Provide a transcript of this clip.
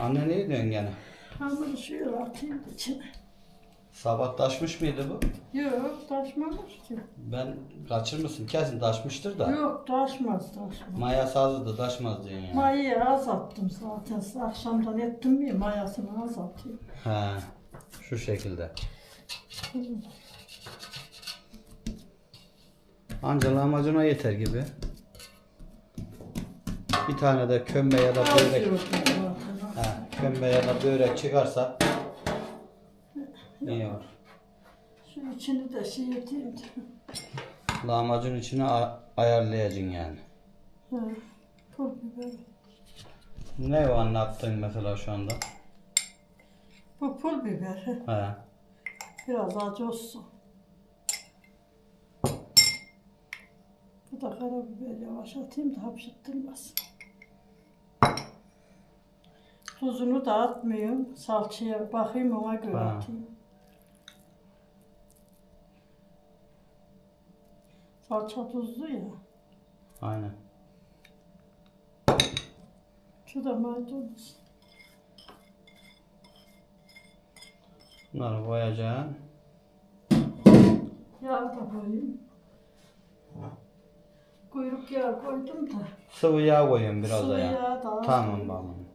Anne ne diyorsun gene? Hamuru şöyle atayım da içine. Sabah taşmış mıydı bu? Yok taşmamış ki. Ben kaçırmışsın kesin taşmıştır da. Yok taşmaz taşmaz. Mayası azdı da taşmaz diyorsun yani. Mayayı az attım zaten. Akşamdan ettim mi mayasını az atayım. He. Şu şekilde. Anca lahmacuna yeter gibi. Bir tane de kömbe ya da Az börek. zaten. He, kömbe ya da börek çıkarsa iyi olur. Şu içini de şey de. Lahmacun içine a- ayarlayacaksın yani. Ha, Pul biber. Ne o anlattın mesela şu anda? Bu pul biber. he. He. Biraz acı olsun. Bu da karabiber yavaş atayım da hapşırttırmasın. Tuzunu da atmıyorum. Salçaya bakayım ona göre Ha. atayım. Salça tuzlu ya. Aynen. Şu da maydanoz. Bunları koyacaksın. Yağ da koyayım. Kuyruk yağı koydum da. Sıvı yağ koyuyorum biraz Sıvı da ya. yağ da az Tamam koyayım.